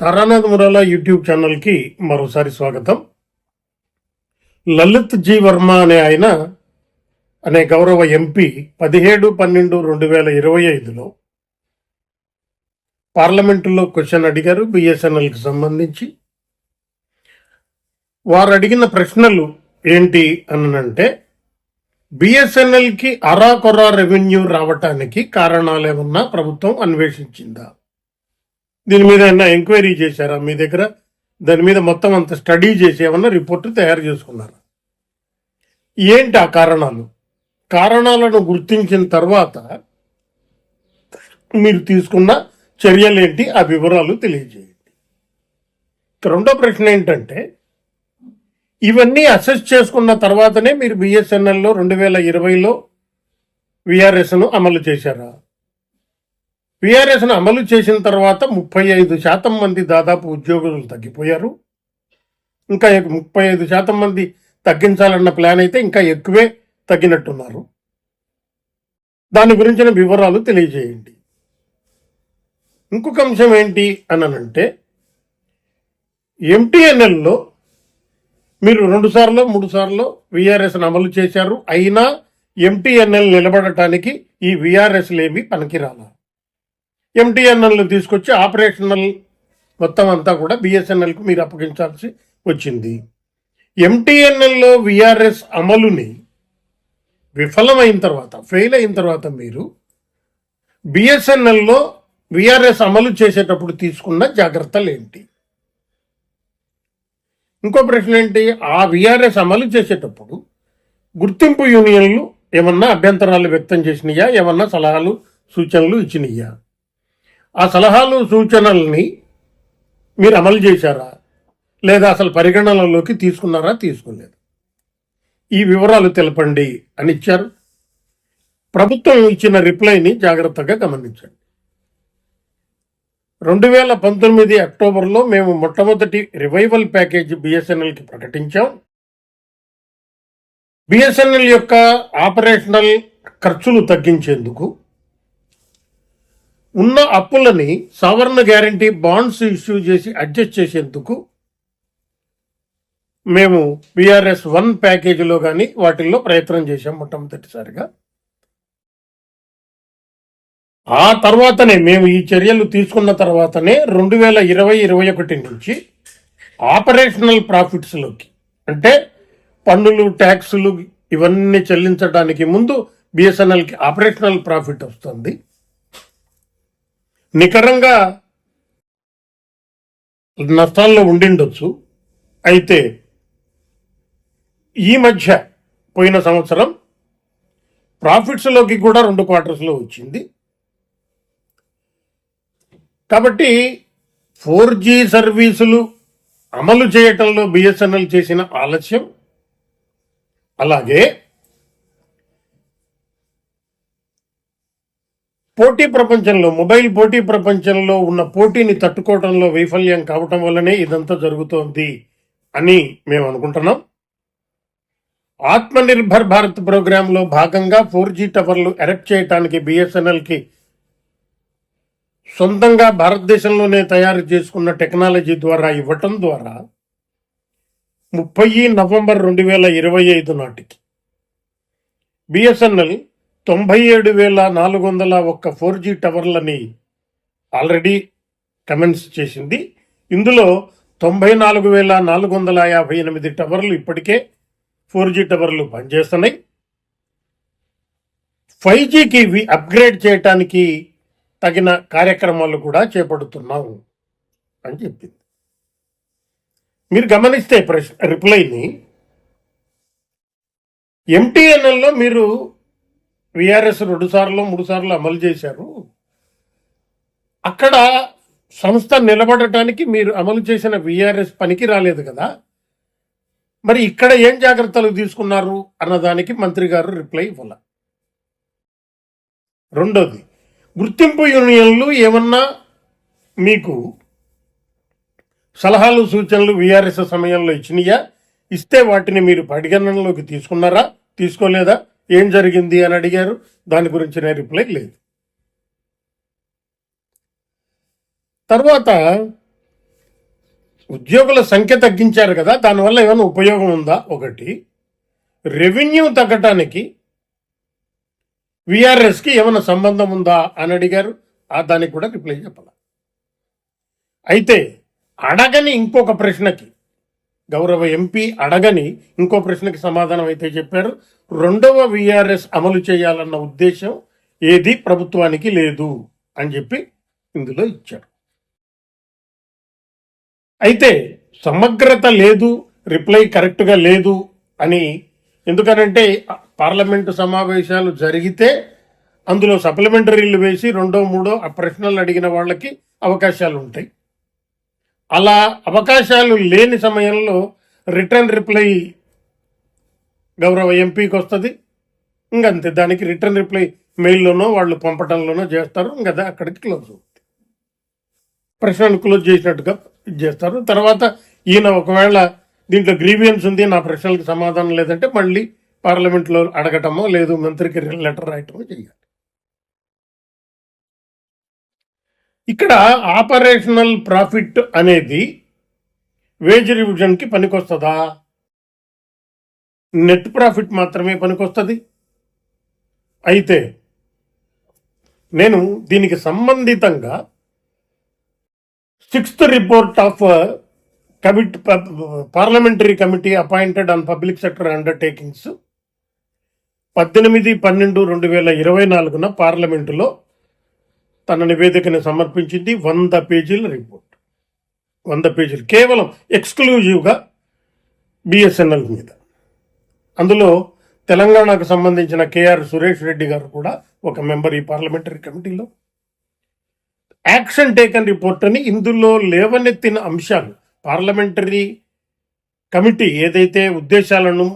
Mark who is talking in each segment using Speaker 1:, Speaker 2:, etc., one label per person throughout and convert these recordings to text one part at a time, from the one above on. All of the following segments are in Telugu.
Speaker 1: తారానాథ్ మురాలా యూట్యూబ్ ఛానల్కి మరోసారి స్వాగతం. లలిత్ జీ వర్మ అనే ఆయన అనే గౌరవ ఎంపీ పదిహేడు పన్నెండు రెండు వేల ఇరవై ఐదులో పార్లమెంటులో క్వశ్చన్ అడిగారు బిఎస్ఎన్ఎల్కి సంబంధించి. వారు అడిగిన ప్రశ్నలు ఏంటి అనంటే బిఎస్ఎన్ఎల్కి అరాకొరా రెవెన్యూ రావటానికి కారణాలు ఏమన్నా ప్రభుత్వం అన్వేషించిందా? దీని మీద ఏమన్నా ఎంక్వైరీ చేశారా? మీ దగ్గర దాని మీద మొత్తం అంత స్టడీ చేసి ఏమన్నా రిపోర్ట్ తయారు చేసుకున్నారా? ఏంటి ఆ కారణాలు? కారణాలను గుర్తించిన తర్వాత మీరు తీసుకున్న చర్యలేంటి? ఆ వివరాలు తెలియజేయండి. రెండో ప్రశ్న ఏంటంటే ఇవన్నీ అసెస్ చేసుకున్న తర్వాతనే మీరు బిఎస్ఎన్ఎల్లో రెండు వేల ఇరవైలో విఆర్ఎస్ను అమలు చేశారా? విఆర్ఎస్ను అమలు చేసిన తర్వాత ముప్పై ఐదు శాతం మంది దాదాపు ఉద్యోగులు తగ్గిపోయారు. ఇంకా ముప్పై ఐదు శాతం మంది తగ్గించాలన్న ప్లాన్ అయితే ఇంకా ఎక్కువే తగ్గినట్టున్నారు. దాని గురించిన వివరాలు తెలియజేయండి. ఇంకొక అంశం ఏంటి అనంటే ఎంటీఎన్ఎల్లో మీరు రెండు సార్లు మూడు సార్లు విఆర్ఎస్ను అమలు చేశారు. అయినా ఎంటీఎన్ఎల్ నిలబడటానికి ఈ విఆర్ఎస్లు ఏమి పనికిరాల? ఎంటీఎన్ఎల్ని తీసుకొచ్చి ఆపరేషనల్ మొత్తం అంతా కూడా బిఎస్ఎన్ఎల్కు మీరు అప్పగించాల్సి వచ్చింది. ఎంటీఎన్ఎల్లో విఆర్ఎస్ అమలుని విఫలమైన తర్వాత ఫెయిల్ అయిన తర్వాత మీరు బిఎస్ఎన్ఎల్లో విఆర్ఎస్ అమలు చేసేటప్పుడు తీసుకున్న జాగ్రత్తలు ఏంటి ఇంకో ప్రశ్న ఏంటి? ఆ విఆర్ఎస్ అమలు చేసేటప్పుడు గుర్తింపు యూనియన్లు ఏమన్నా అభ్యంతరాలు వ్యక్తం చేసినాయా? ఏమన్నా సలహాలు సూచనలు ఇచ్చినాయా? ఆ సలహాలు సూచనల్ని మీరు అమలు చేశారా? లేదా అసలు పరిగణనలోకి తీసుకున్నారా తీసుకోలేదు ఈ వివరాలు తెలపండి అని ఇచ్చారు. ప్రభుత్వం ఇచ్చిన రిప్లైని జాగ్రత్తగా గమనించండి. రెండు వేల పంతొమ్మిది అక్టోబర్లో మేము మొట్టమొదటి రివైవల్ ప్యాకేజ్ బిఎస్ఎన్ఎల్కి ప్రకటించాం. బిఎస్ఎన్ఎల్ యొక్క ఆపరేషనల్ ఖర్చులు తగ్గించేందుకు ఉన్న అప్పులని సవర్ణ గ్యారంటీ బాండ్స్ ఇష్యూ చేసి అడ్జస్ట్ చేసేందుకు మేము బీఆర్ఎస్ వన్ ప్యాకేజీలో కానీ వాటిల్లో ప్రయత్నం చేశాం మొట్టమొదటిసారిగా. ఆ తర్వాతనే మేము ఈ చర్యలు తీసుకున్న తర్వాతనే రెండు వేల ఇరవై ఇరవై ఒకటి నుంచి ఆపరేషనల్ ప్రాఫిట్స్లోకి అంటే పన్నులు ట్యాక్సులు ఇవన్నీ చెల్లించడానికి ముందు బిఎస్ఎన్ఎల్కి ఆపరేషనల్ ప్రాఫిట్ వస్తుంది. నికరంగా నష్టాల్లో ఉండిండొచ్చు. అయితే ఈ మధ్య పోయిన సంవత్సరం ప్రాఫిట్స్లోకి కూడా రెండు క్వార్టర్స్లో వచ్చింది. కాబట్టి ఫోర్ జీ సర్వీసులు అమలు చేయటంలో బిఎస్ఎన్ఎల్ చేసిన ఆలస్యం. అలాగే పోటీ ప్రపంచంలో మొబైల్ పోటీ ప్రపంచంలో ఉన్న పోటీని తట్టుకోవడంలో వైఫల్యం కావటం వల్లనే ఇదంతా జరుగుతోంది అని మేము అనుకుంటున్నాం. ఆత్మనిర్భర్ భారత్ ప్రోగ్రాంలో భాగంగా ఫోర్ జీ టవర్లు ఎరెక్ట్ చేయడానికి బిఎస్ఎన్ఎల్కి సొంతంగా భారతదేశంలోనే తయారు చేసుకున్న టెక్నాలజీ ద్వారా ఇవ్వటం ద్వారా ముప్పై నవంబర్ రెండు వేల ఇరవై ఐదు నాటికి బిఎస్ఎన్ఎల్ తొంభై ఏడు వేల నాలుగు వందల ఒక్క ఫోర్ జీ టవర్లని ఆల్రెడీ కమెంట్స్ చేసింది. ఇందులో తొంభై నాలుగు వేల నాలుగు వందల యాభై ఎనిమిది టవర్లు ఇప్పటికే ఫోర్ జీ టవర్లు పనిచేస్తున్నాయి. ఫైవ్ జీకి అప్గ్రేడ్ చేయటానికి తగిన కార్యక్రమాలు కూడా చేపడుతున్నాం అని చెప్పింది. మీరు గమనిస్తే ప్రశ్న రిప్లైని. ఎంటీఎన్ఎల్లో మీరు విఆర్ఎస్ రెండు సార్లు మూడు సార్లు అమలు చేశారు. అక్కడ సంస్థ నిలబడటానికి మీరు అమలు చేసిన విఆర్ఎస్ పనికి రాలేదు కదా. మరి ఇక్కడ ఏం జాగ్రత్తలు తీసుకున్నారు అన్నదానికి మంత్రి గారు రిప్లై ఇవ్వాల. రెండోది గుర్తింపు యూనియన్లు ఏమన్నా మీకు సలహాలు సూచనలు విఆర్ఎస్ సమయంలో ఇచ్చినాయా? ఇస్తే వాటిని మీరు పరిగణనలోకి తీసుకున్నారా? తీసుకోలేదా? ఏం జరిగింది అని అడిగారు. దాని గురించిన రిప్లై లేదు. తర్వాత ఉద్యోగుల సంఖ్య తగ్గించారు కదా దానివల్ల ఏమైనా ఉపయోగం ఉందా? ఒకటి రెవెన్యూ తగ్గటానికి విఆర్ఎస్కి ఏమైనా సంబంధం ఉందా అని అడిగారు. ఆ దానికి కూడా రిప్లై చెప్పాల. అయితే అడగని ఇంకొక ప్రశ్నకి గౌరవ ఎంపీ అడగని ఇంకో ప్రశ్నకి సమాధానం అయితే చెప్పారు. రెండవ విఆర్ఎస్ అమలు చేయాలన్న ఉద్దేశం ఏది? ప్రభుత్వానికి లేదు అని చెప్పి ఇందులో ఇచ్చారు. అయితే సమగ్రత లేదు రిప్లై కరెక్ట్గా లేదు అని ఎందుకనంటే పార్లమెంటు సమావేశాలు జరిగితే అందులో సప్లిమెంటరీలు వేసి రెండో మూడో ఆ ప్రశ్నలు అడిగిన వాళ్ళకి అవకాశాలు ఉంటాయి అలా అవకాశాలు లేని సమయంలో రిటర్న్ రిప్లై గౌరవ ఎంపీకి వస్తుంది ఇంకంతే దానికి రిటర్న్ రిప్లై మెయిల్లోనో వాళ్ళు పంపడంలోనో చేస్తారు. ఇంకా అక్కడికి క్లోజ్ అవుతుంది ప్రశ్నను క్లోజ్ చేసినట్టుగా చేస్తారు. తర్వాత ఈయన ఒకవేళ దీంట్లో గ్రీవియన్స్ ఉంది నా ప్రశ్నలకు సమాధానం లేదంటే మళ్ళీ పార్లమెంట్లో అడగటమో లేదు మంత్రికి లెటర్ రాయటమో చేయాలి ఇక్కడ ఆపరేషనల్ ప్రాఫిట్ అనేది వేజ్ రివిజన్కి పనికొస్తుందా? నెట్ ప్రాఫిట్ మాత్రమే పనికొస్తుంది. అయితే నేను దీనికి సంబంధితంగా sixth report of commit parliamentary committee appointed on public sector undertakings పద్దెనిమిది పన్నెండు రెండు వేల ఇరవై నాలుగున పార్లమెంటులో తన నివేదికను సమర్పించింది వంద పేజీల రిపోర్ట్. వంద పేజీలు కేవలం ఎక్స్క్లూజివ్గా బిఎస్ఎన్ఎల్ మీద. అందులో తెలంగాణకు సంబంధించిన కేఆర్ సురేష్ రెడ్డి గారు కూడా ఒక మెంబర్ ఈ పార్లమెంటరీ కమిటీలో. యాక్షన్ టేకన్ రిపోర్ట్ అని ఇందులో లేవనెత్తిన అంశాలు పార్లమెంటరీ కమిటీ ఏదైతే ఉద్దేశాలను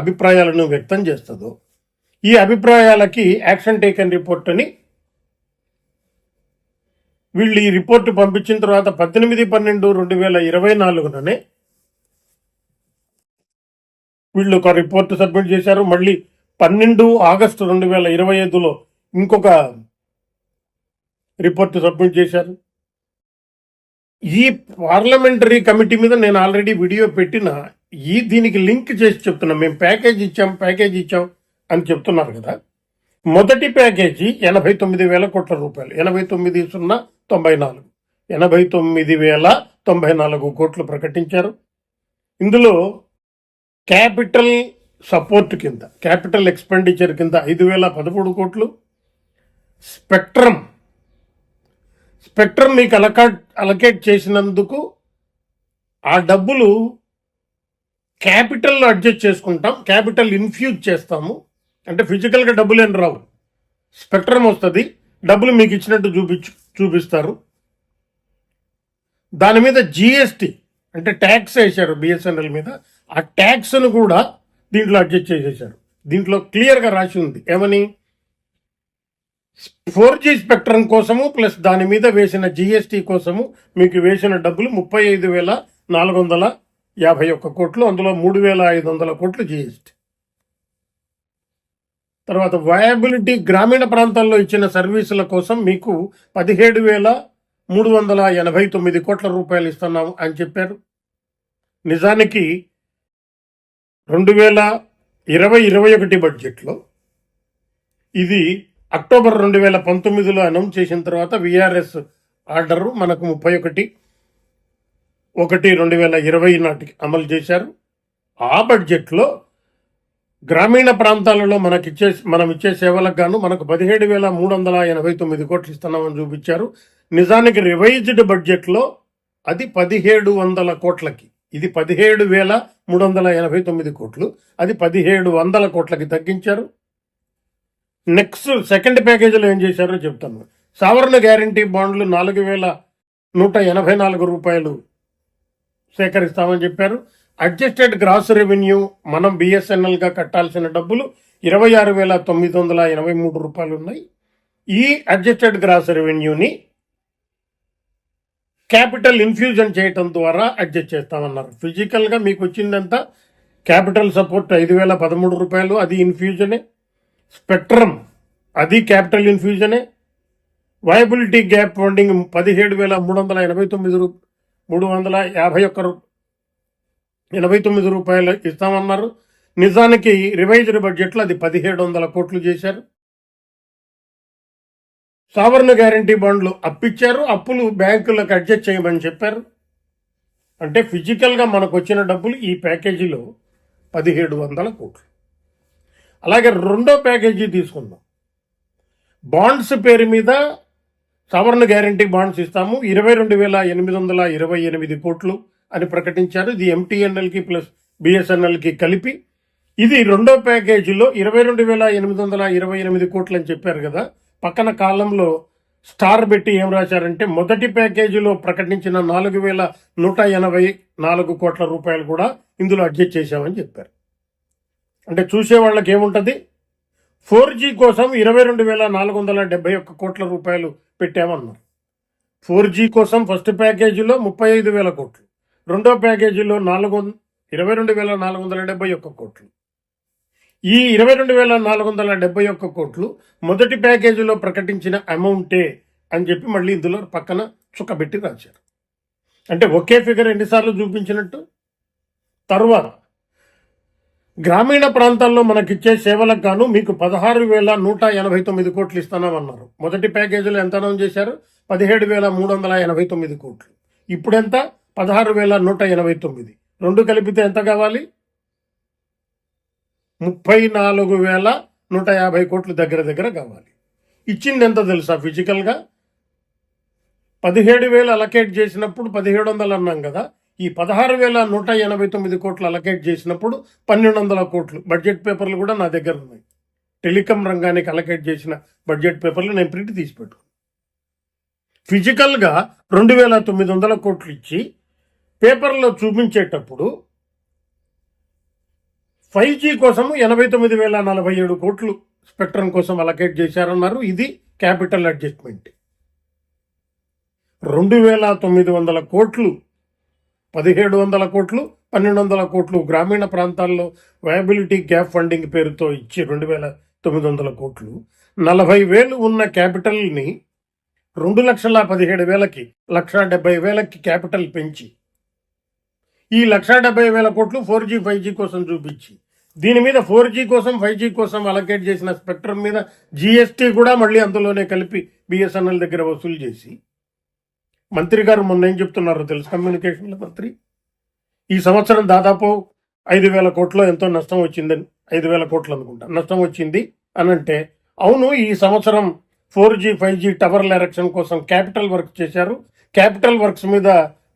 Speaker 1: అభిప్రాయాలను వ్యక్తం చేస్తుందో ఈ అభిప్రాయాలకి యాక్షన్ టేకన్ రిపోర్ట్ అని వీళ్ళు ఈ రిపోర్టు పంపించిన తర్వాత పద్దెనిమిది పన్నెండు రెండు వేల ఇరవై నాలుగుననే వీళ్ళు ఒక రిపోర్ట్ సబ్మిట్ చేశారు. మళ్ళీ పన్నెండు ఆగస్టు రెండు వేల ఇరవై ఐదులో ఇంకొక రిపోర్ట్ సబ్మిట్ చేశారు. ఈ పార్లమెంటరీ కమిటీ మీద నేను ఆల్రెడీ వీడియో పెట్టిన ఈ దీనికి లింక్ చేసి చెప్తున్నా. మేము ప్యాకేజ్ ఇచ్చాం ప్యాకేజ్ ఇచ్చాం అని చెప్తున్నారు కదా. మొదటి ప్యాకేజీ ఎనభై తొమ్మిది వేల కోట్ల రూపాయలు. ఎనభై తొమ్మిది సున్నా తొంభై నాలుగు. ఎనభై తొమ్మిది వేల తొంభై నాలుగు కోట్లు ప్రకటించారు. ఇందులో క్యాపిటల్ సపోర్ట్ కింద క్యాపిటల్ ఎక్స్పెండిచర్ కింద ఐదు వేల పదమూడు కోట్లు. స్పెక్ట్రమ్ స్పెక్ట్రమ్ మీకు అలకాట్ అలకేట్ చేసినందుకు ఆ డబ్బులు క్యాపిటల్లో అడ్జస్ట్ చేసుకుంటాం క్యాపిటల్ ఇన్ఫ్యూజ్ చేస్తాము. అంటే ఫిజికల్గా డబ్బులు ఏం రావు. స్పెక్ట్రమ్ వస్తుంది. డబ్బులు మీకు ఇచ్చినట్టు చూపించు చూపిస్తారు. దాని మీద జిఎస్టి అంటే ట్యాక్స్ వేశారు బిఎస్ఎన్ఎల్ మీద. ఆ ట్యాక్స్ను కూడా దీంట్లో అడ్జస్ట్ చేసేసారు దీంట్లో క్లియర్గా రాసి ఉంది. ఏమని? ఫోర్ జీ స్పెక్ట్రమ్ కోసము ప్లస్ దాని మీద వేసిన జిఎస్టి కోసము మీకు వేసిన డబ్బులు ముప్పై ఐదు వేల నాలుగు వందల యాభై ఒక్క కోట్లు అందులో మూడు వేల ఐదు వందల కోట్లు జిఎస్టి తర్వాత వయబిలిటీ గ్రామీణ ప్రాంతాల్లో ఇచ్చిన సర్వీసుల కోసం మీకు పదిహేడు వేల మూడు వందల ఎనభై తొమ్మిది కోట్ల రూపాయలు ఇస్తున్నాము అని చెప్పారు. నిజానికి రెండు వేల ఇరవై ఇరవై ఒకటి బడ్జెట్లో ఇది అక్టోబర్ రెండు వేల పంతొమ్మిదిలో అనౌన్స్ చేసిన తర్వాత విఆర్ఎస్ ఆర్డర్ మనకు ముప్పై ఒకటి ఒకటి రెండు వేల ఇరవై నాటికి అమలు చేశారు. ఆ బడ్జెట్లో గ్రామీణ ప్రాంతాలలో మనకి ఇచ్చే మనం ఇచ్చే సేవలకు గాను మనకు పదిహేడు వేల మూడు వందల ఎనభై తొమ్మిది కోట్లు ఇస్తున్నామని చూపించారు. నిజానికి రివైజ్డ్ బడ్జెట్లో అది పదిహేడు వందల కోట్లకి ఇది పదిహేడు వేల మూడు వందల ఎనభై తొమ్మిది కోట్లు అది పదిహేడు వందల కోట్లకి తగ్గించారు. నెక్స్ట్ సెకండ్ ప్యాకేజీలో ఏం చేశారో చెప్తాను. సవరణ గ్యారంటీ బాండ్లు నాలుగు వేల నూట ఎనభై నాలుగు రూపాయలు సేకరిస్తామని చెప్పారు. అడ్జస్టెడ్ గ్రాస్ రెవెన్యూ మనం బిఎస్ఎన్ఎల్గా కట్టాల్సిన డబ్బులు ఇరవై ఆరు వేల తొమ్మిది వందల ఎనభై మూడు రూపాయలు ఉన్నాయి ఈ అడ్జస్టెడ్ గ్రాస్ రెవెన్యూని క్యాపిటల్ ఇన్ఫ్యూజన్ చేయటం ద్వారా అడ్జస్ట్ చేస్తామన్నారు. ఫిజికల్గా మీకు వచ్చిందంతా క్యాపిటల్ సపోర్ట్ ఐదు వేల పదమూడు రూపాయలు అది ఇన్ఫ్యూజనే. స్పెక్ట్రమ్ అది క్యాపిటల్ ఇన్ఫ్యూజనే. వయబిలిటీ గ్యాప్ ఫండింగ్ పదిహేడు వేల మూడు వందల ఎనభై తొమ్మిది రూ మూడు వందల యాభై ఒక్క రూ ఎనభై తొమ్మిది రూపాయలు ఇస్తామన్నారు. నిజానికి రివైజ్డ్ బడ్జెట్లో అది పదిహేడు వందల కోట్లు చేశారు. సావర్ణ గ్యారంటీ బాండ్లు అప్పిచ్చారు. అప్పులు బ్యాంకులకు అడ్జస్ట్ చేయమని చెప్పారు. అంటే ఫిజికల్గా మనకు వచ్చిన డబ్బులు ఈ ప్యాకేజీలో పదిహేడు వందల కోట్లు. అలాగే రెండో ప్యాకేజీ తీసుకుందాం. బాండ్స్ పేరు మీద సవర్ణ గ్యారంటీ బాండ్స్ ఇస్తాము. ఇరవై రెండు వేల ఎనిమిది వందల ఇరవై ఎనిమిది కోట్లు. అని ప్రకటించారు. ఇది ఎంటీఎన్ఎల్కి ప్లస్ బిఎస్ఎన్ఎల్కి కలిపి. ఇది రెండో ప్యాకేజీలో ఇరవై రెండు వేల ఎనిమిది వందల ఇరవై ఎనిమిది కోట్లు అని చెప్పారు కదా. పక్కన కాలంలో స్టార్ పెట్టి ఏం రాశారంటే మొదటి ప్యాకేజీలో ప్రకటించిన నాలుగు వేల నూట ఎనభై నాలుగు కోట్ల రూపాయలు కూడా ఇందులో అడ్జస్ట్ చేశామని చెప్పారు. అంటే చూసే వాళ్ళకి ఏముంటుంది? ఫోర్ జీ కోసం ఇరవై రెండు వేల నాలుగు వందల డెబ్బై ఒక్క కోట్ల రూపాయలు పెట్టామన్నారు. ఫోర్ జీ కోసం ఫస్ట్ ప్యాకేజీలో ముప్పై ఐదు వేల కోట్లు. రెండో ప్యాకేజీలో నాలుగు ఇరవై రెండు వేల నాలుగు వందల డెబ్బై ఒక్క కోట్లు. ఈ ఇరవై రెండు వేల నాలుగు వందల డెబ్బై ఒక్క కోట్లు మొదటి ప్యాకేజీలో ప్రకటించిన అమౌంటే అని చెప్పి మళ్ళీ ఇందులో పక్కన చుక్కబెట్టి రాశారు. అంటే ఒకే ఫిగర్ ఎన్నిసార్లు చూపించినట్టు? తరువాత గ్రామీణ ప్రాంతాల్లో మనకిచ్చే సేవలకు గాను మీకు పదహారు వేల నూట ఎనభై తొమ్మిది కోట్లు ఇస్తామన్నారు మొదటి ప్యాకేజీలో ఎంత అనౌన్స్ చేశారు? పదిహేడు వేల మూడు వందల ఎనభై తొమ్మిది కోట్లు. ఇప్పుడెంత? పదహారు వేల నూట ఎనభై తొమ్మిది. రెండు కలిపితే ఎంత కావాలి? ముప్పై నాలుగు వేల నూట యాభై కోట్లు దగ్గర దగ్గర కావాలి. ఇచ్చింది ఎంత తెలుసా ఫిజికల్గా? పదిహేడు వేలు అలకేట్ చేసినప్పుడు పదిహేడు వందలు అన్నాం కదా. ఈ పదహారు వేల నూట ఎనభై తొమ్మిది కోట్లు అలకేట్ చేసినప్పుడు పన్నెండు వందల కోట్లు. బడ్జెట్ పేపర్లు కూడా నా దగ్గర ఉన్నాయి. టెలికాం రంగానికి అలకేట్ చేసిన బడ్జెట్ పేపర్లు నేను ప్రింట్ తీసి పెట్టుకున్నాను. ఫిజికల్గా రెండు వేల తొమ్మిది వందల కోట్లు ఇచ్చి పేపర్లో చూపించేటప్పుడు ఫైవ్ జీ కోసం ఎనభై తొమ్మిది వేల నలభై ఏడు కోట్లు స్పెక్ట్రమ్ కోసం అలకేట్ చేశారన్నారు. ఇది క్యాపిటల్ అడ్జస్ట్మెంట్. రెండు వేల తొమ్మిది వందల కోట్లు పదిహేడు వందల కోట్లు పన్నెండు వందల కోట్లు గ్రామీణ ప్రాంతాల్లో వయబిలిటీ గ్యాప్ ఫండింగ్ పేరుతో ఇచ్చి రెండు వేల తొమ్మిది వందల కోట్లు. నలభై వేలు ఉన్న క్యాపిటల్ని రెండు లక్షల పదిహేడు వేలకి లక్ష డెబ్బై వేలకి క్యాపిటల్ పెంచి ఈ లక్ష డెబ్బై వేల కోట్లు ఫోర్ జీ ఫైవ్ జీ కోసం చూపించి. దీని మీద ఫోర్ జీ కోసం ఫైవ్ జీ కోసం అలకేట్ చేసిన స్పెక్ట్రమ్ మీద జిఎస్టీ కూడా మళ్ళీ అందులోనే కలిపి బిఎస్ఎన్ఎల్ దగ్గర వసూలు చేసి. మంత్రి గారు మొన్న ఏం చెప్తున్నారో తెలుసు కమ్యూనికేషన్ల మంత్రి? ఈ సంవత్సరం దాదాపు ఐదు వేల కోట్లో ఎంతో నష్టం వచ్చిందని ఐదు వేల కోట్లు అనుకుంటా. నష్టం వచ్చింది అని అంటే అవును ఈ సంవత్సరం ఫోర్ జీ ఫైవ్ జీ టవర్ల ఎరక్షన్ కోసం క్యాపిటల్ వర్క్ చేశారు. క్యాపిటల్ వర్క్స్ మీద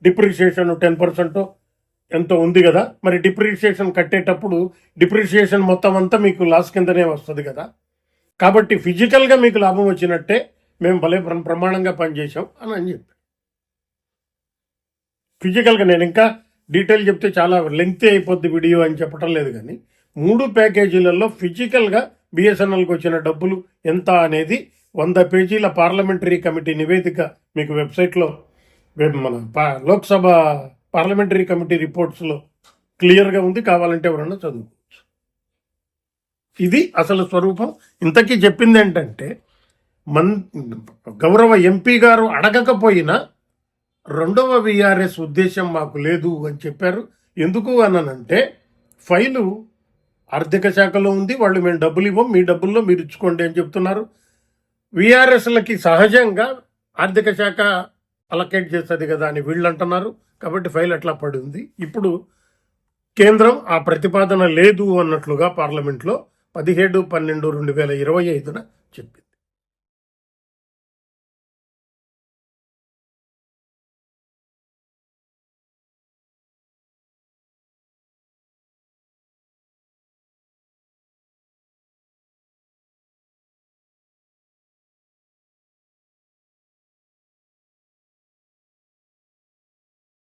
Speaker 1: డిప్రిషియేషన్ టెన్ పర్సెంట్ ఎంతో ఉంది కదా? మరి డిప్రిషియేషన్ కట్టేటప్పుడు డిప్రిషియేషన్ మొత్తం అంతా మీకు లాస్ కిందనే వస్తుంది కదా? కాబట్టి ఫిజికల్గా మీకు లాభం వచ్చినట్టే మేము భలే ప్రమాణంగా పనిచేసాం అని అని చెప్పి. ఫిజికల్గా నేను ఇంకా డీటెయిల్ చెప్తే చాలా లెంగ్తీ అయిపోద్ది వీడియో అని చెప్పటం లేదు కానీ మూడు ప్యాకేజీలలో ఫిజికల్గా బిఎస్ఎన్ఎల్కి వచ్చిన డబ్బులు ఎంత అనేది వంద పేజీల పార్లమెంటరీ కమిటీ నివేదిక మీకు వెబ్సైట్లో మన పా- లోక్సభ పార్లమెంటరీ కమిటీ రిపోర్ట్స్లో క్లియర్గా ఉంది కావాలంటే ఎవరన్నా చదువుకోవచ్చు. ఇది అసలు స్వరూపం. ఇంతకీ చెప్పింది ఏంటంటే మన్ గౌరవ ఎంపీ గారు అడగకపోయినా రెండవ విఆర్ఎస్ ఉద్దేశం మాకు లేదు అని చెప్పారు. ఎందుకు అనంటే ఫైలు ఆర్థిక శాఖలో ఉంది వాళ్ళు మేము డబ్బులు ఇవ్వం మీ డబ్బుల్లో మీరు ఇచ్చుకోండి అని చెప్తున్నారు. విఆర్ఎస్లకి సహజంగా ఆర్థిక శాఖ అలకేట్ చేస్తుంది కదా అని వీళ్ళు అంటున్నారు. కాబట్టి ఫైల్ అట్లా పడి ఉంది ఇప్పుడు కేంద్రం ఆ ప్రతిపాదన లేదు అన్నట్లుగా పార్లమెంట్లో పదిహేడు పన్నెండు రెండు వేల ఇరవై ఐదున చెప్పింది.